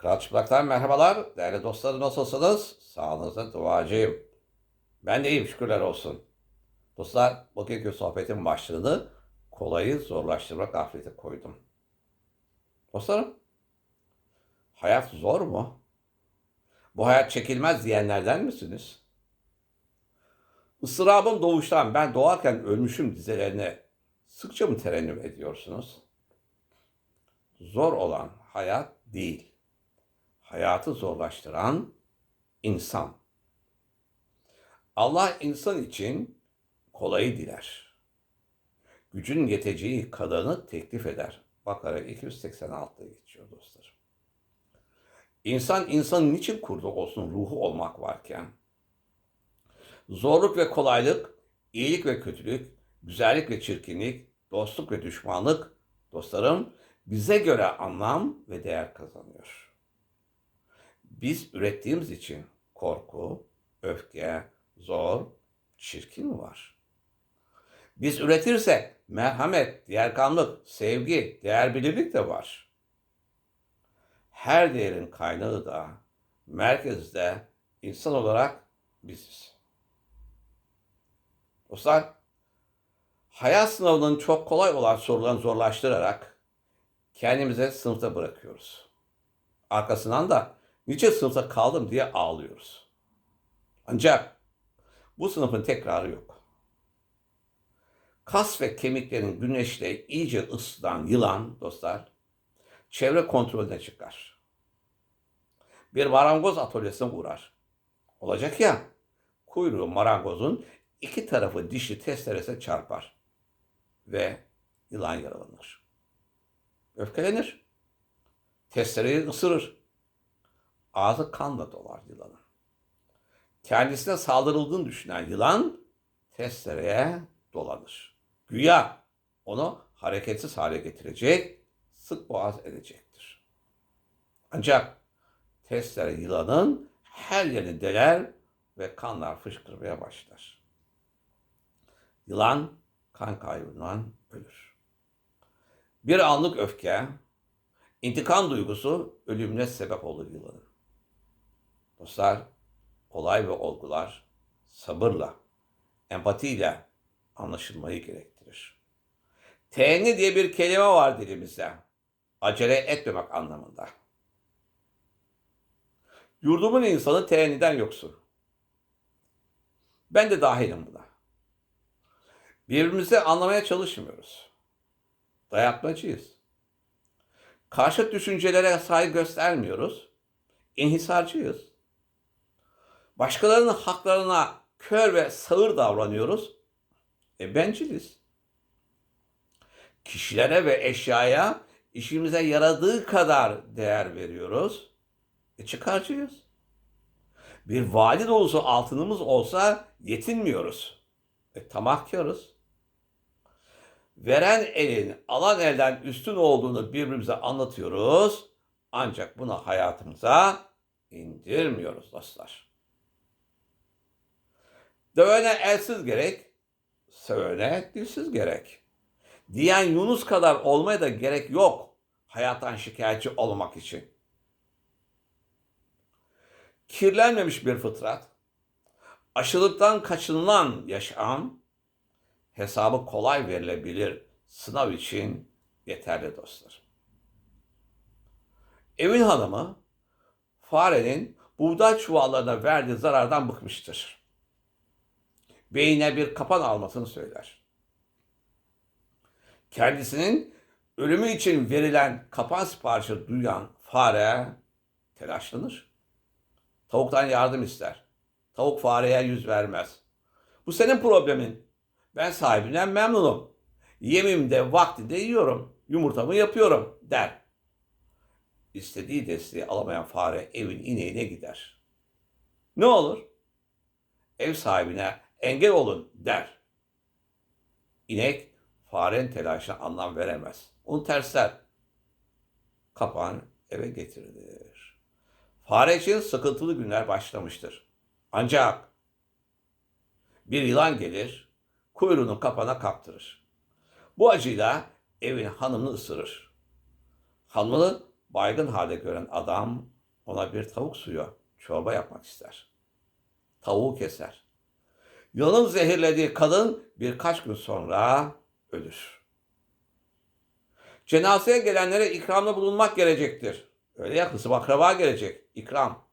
Kral Çıplak'tan merhabalar. Değerli dostlarım nasılsınız? Sağlığınıza duacıyım. Ben de iyiyim şükürler olsun. Dostlar bugünkü sohbetin başlığını kolayı zorlaştırmak gaflete koydum. Dostlarım, hayat zor mu? Bu hayat çekilmez diyenlerden misiniz? Isırabım doğuştan ben doğarken ölmüşüm dizelerine sıkça mı terennüm ediyorsunuz? Zor olan hayat değil. Hayatı zorlaştıran insan. Allah insan için kolayı diler. Gücün yeteceği kadarını teklif eder. Bakara 286'da geçiyor dostlarım. İnsan insanın niçin kurdu olsun ruhu olmak varken? Zorluk ve kolaylık, iyilik ve kötülük, güzellik ve çirkinlik, dostluk ve düşmanlık, dostlarım bize göre anlam ve değer kazanıyor. Biz ürettiğimiz için korku, öfke, zor, çirkin var? Biz üretirsek merhamet, diğerkanlık, sevgi, değer bilimlik de var. Her değerin kaynağı da merkezde insan olarak biziz. Dostlar, hayat sınavının çok kolay olan sorularını zorlaştırarak kendimize sınıfta bırakıyoruz. Arkasından da niçin sınıfta kaldım diye ağlıyoruz. Ancak bu sınıfın tekrarı yok. Kas ve kemiklerin güneşle iyice ısıtan yılan dostlar çevre kontrolüne çıkar. Bir marangoz atölyesine uğrar. Olacak ya kuyruğu marangozun iki tarafı dişli testeresine çarpar ve yılan yaralanır. Öfkelenir. Testereyi ısırır. Ağzı kanla dolar yılanın. Kendisine saldırıldığını düşünen yılan testereye dolanır. Güya onu hareketsiz hale getirecek, sık boğaz edecektir. Ancak testere yılanın her yerini deler ve kanlar fışkırmaya başlar. Yılan kan kaybından ölür. Bir anlık öfke, intikam duygusu ölümüne sebep olur yılanın. Dostlar, olay ve olgular sabırla, empatiyle anlaşılmayı gerektirir. Teenni diye bir kelime var dilimizde. Acele etmemek anlamında. Yurdumun insanı teenniden yoksun. Ben de dahilim buna. Birbirimizi anlamaya çalışmıyoruz. Dayatmacıyız. Karşıt düşüncelere saygı göstermiyoruz. İnhisarcıyız. Başkalarının haklarına kör ve sağır davranıyoruz. E benciliz. Kişilere ve eşyaya işimize yaradığı kadar değer veriyoruz. E çıkarcıyız. Bir vali dolusu altınımız olsa yetinmiyoruz. E tamahkarız. Veren elin alan elden üstün olduğunu birbirimize anlatıyoruz. Ancak bunu hayatımıza indirmiyoruz dostlar. Dövene elsiz gerek, sövene dilsiz gerek. Diyen Yunus kadar olmaya da gerek yok hayattan şikayetçi olmak için. Kirlenmemiş bir fıtrat, aşılıktan kaçınılan yaşam, hesabı kolay verilebilir sınav için yeterli dostlar. Evin hanımı farenin buğday çuvallarına verdiği zarardan bıkmıştır. Beyine bir kapan almasını söyler. Kendisinin ölümü için verilen kapan siparişi duyan fare telaşlanır. Tavuktan yardım ister. Tavuk fareye yüz vermez. Bu senin problemin. Ben sahibinden memnunum. Yemimde vaktinde yiyorum. Yumurtamı yapıyorum der. İstediği desteği alamayan fare evin ineğine gider. Ne olur? Ev sahibine engel olun der. İnek farenin telaşına anlam veremez. Onu tersler. Kapan eve getirilir. Fare için sıkıntılı günler başlamıştır. Ancak bir yılan gelir, kuyruğunu kapana kaptırır. Bu acıyla evin hanımını ısırır. Hanımını baygın halde gören adam ona bir tavuk suyu, çorba yapmak ister. Tavuğu keser. Yılanın zehirlediği kadın birkaç gün sonra ölür. Cenazeye gelenlere ikramda bulunmak gelecektir. Öyle ya kızım akraba gelecek. İkram.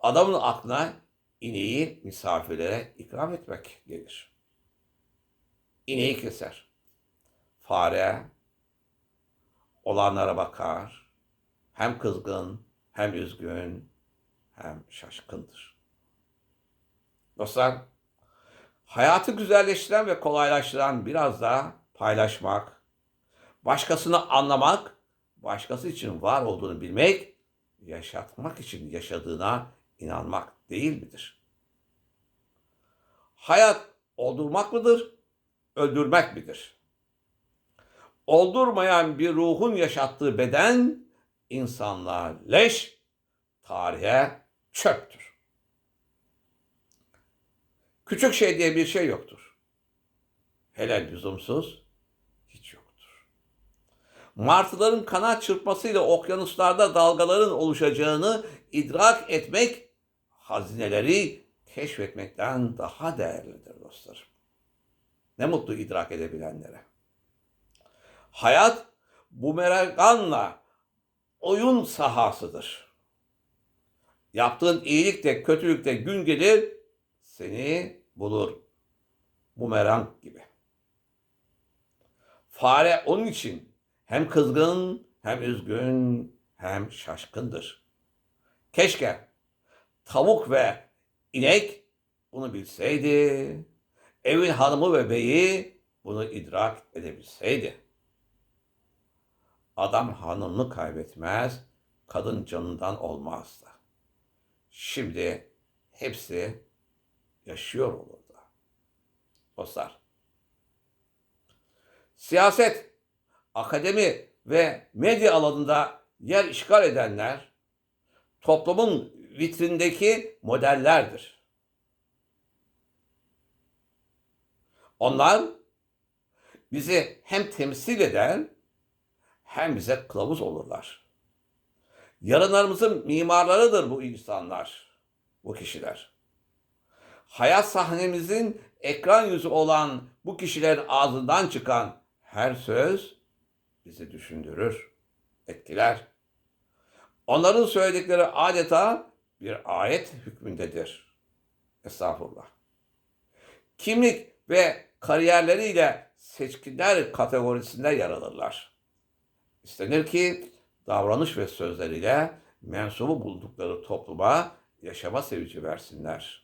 Adamın aklına ineği misafirlere ikram etmek gelir. İneği keser. Fare olanlara bakar. Hem kızgın, hem üzgün, hem şaşkındır. Dostlar, hayatı güzelleştiren ve kolaylaştıran biraz da paylaşmak, başkasını anlamak, başkası için var olduğunu bilmek, yaşatmak için yaşadığına inanmak değil midir? Hayat oldurmak mıdır, öldürmek midir? Oldurmayan bir ruhun yaşattığı beden insanlığa leş, tarihe çöptür. Küçük şey diye bir şey yoktur. Hele lüzumsuz hiç yoktur. Martıların kanat çırpmasıyla okyanuslarda dalgaların oluşacağını idrak etmek hazineleri keşfetmekten daha değerlidir dostlarım. Ne mutlu idrak edebilenlere. Hayat bumerangla oyun sahasıdır. Yaptığın iyilikte, kötülükte gün gelir seni bulur. Bumerang gibi. Fare onun için hem kızgın, hem üzgün, hem şaşkındır. Keşke tavuk ve inek bunu bilseydi, evin hanımı ve beyi bunu idrak edebilseydi. Adam hanımını kaybetmez, kadın canından olmazdı. Şimdi hepsi yaşıyor olurdu. Dostlar, siyaset, akademi ve medya alanında yer işgal edenler toplumun vitrindeki modellerdir. Onlar bizi hem temsil eder hem bize kılavuz olurlar. Yarınlarımızın mimarlarıdır bu insanlar, bu kişiler. Hayat sahnemizin ekran yüzü olan bu kişilerin ağzından çıkan her söz bizi düşündürür, etkiler. Onların söyledikleri adeta bir ayet hükmündedir. Estağfurullah. Kimlik ve kariyerleriyle seçkinler kategorisinde yer alırlar. İstenir ki davranış ve sözleriyle mensubu buldukları topluma yaşama sevinci versinler.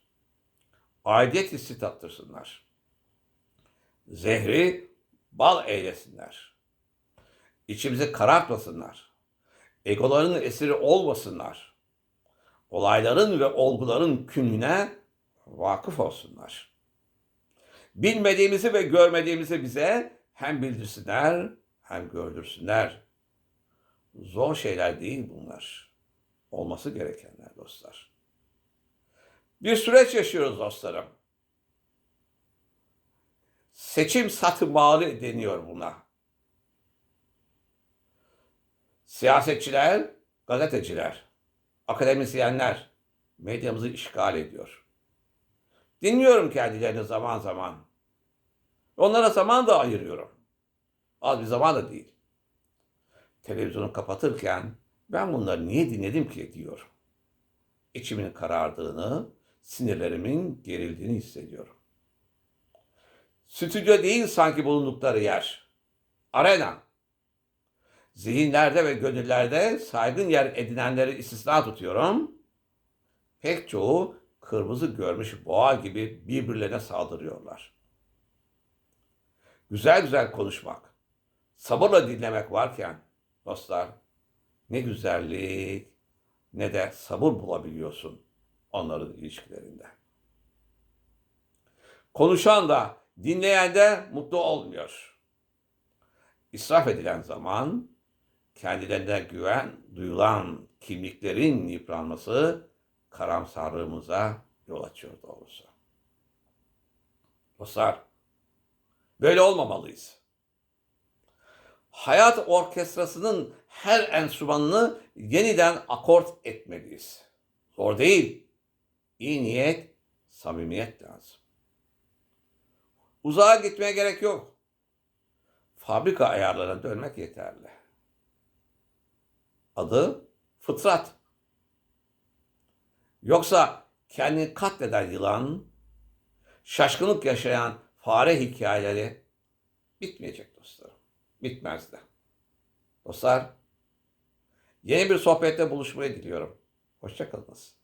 Aidiyet hissi tattırsınlar. Zehri bal eylesinler. İçimizi karartmasınlar. Egoların esiri olmasınlar. Olayların ve olguların kününe vakıf olsunlar. Bilmediğimizi ve görmediğimizi bize hem bildirsinler hem gördürsünler. Zor şeyler değil bunlar. Olması gerekenler dostlar. Bir süreç yaşıyoruz dostlarım. Seçim satmalı deniyor buna. Siyasetçiler, gazeteciler, akademisyenler medyamızı işgal ediyor. Dinliyorum kendilerini zaman zaman. Onlara zaman da ayırıyorum. Az bir zaman da değil. Televizyonu kapatırken ben bunları niye dinledim ki diyorum. İçimin karardığını, sinirlerimin gerildiğini hissediyorum. Stüdyo değil sanki bulundukları yer. Arena. Zihinlerde ve gönüllerde saygın yer edinenleri istisna tutuyorum. Pek çoğu kırmızı görmüş boğa gibi birbirlerine saldırıyorlar. Güzel güzel konuşmak, sabırla dinlemek varken dostlar ne güzellik ne de sabır bulabiliyorsun onların ilişkilerinde. Konuşan da dinleyen de mutlu olmuyor. İsraf edilen zaman kendilerine güven duyulan kimliklerin yıpranması karamsarlığımıza yol açıyor doğrusu. Dostlar, böyle olmamalıyız. hayat orkestrasının her enstrümanını yeniden akort etmeliyiz. Zor değil. İyi niyet, samimiyet lazım. Uzağa gitmeye gerek yok. Fabrika ayarlarına dönmek yeterli. Adı fıtrat. Yoksa kendini katleden yılan, şaşkınlık yaşayan fare hikayeleri bitmeyecek dostlarım. Bitmez de. Dostlar, yeni bir sohbette buluşmayı diliyorum. Hoşçakalınız.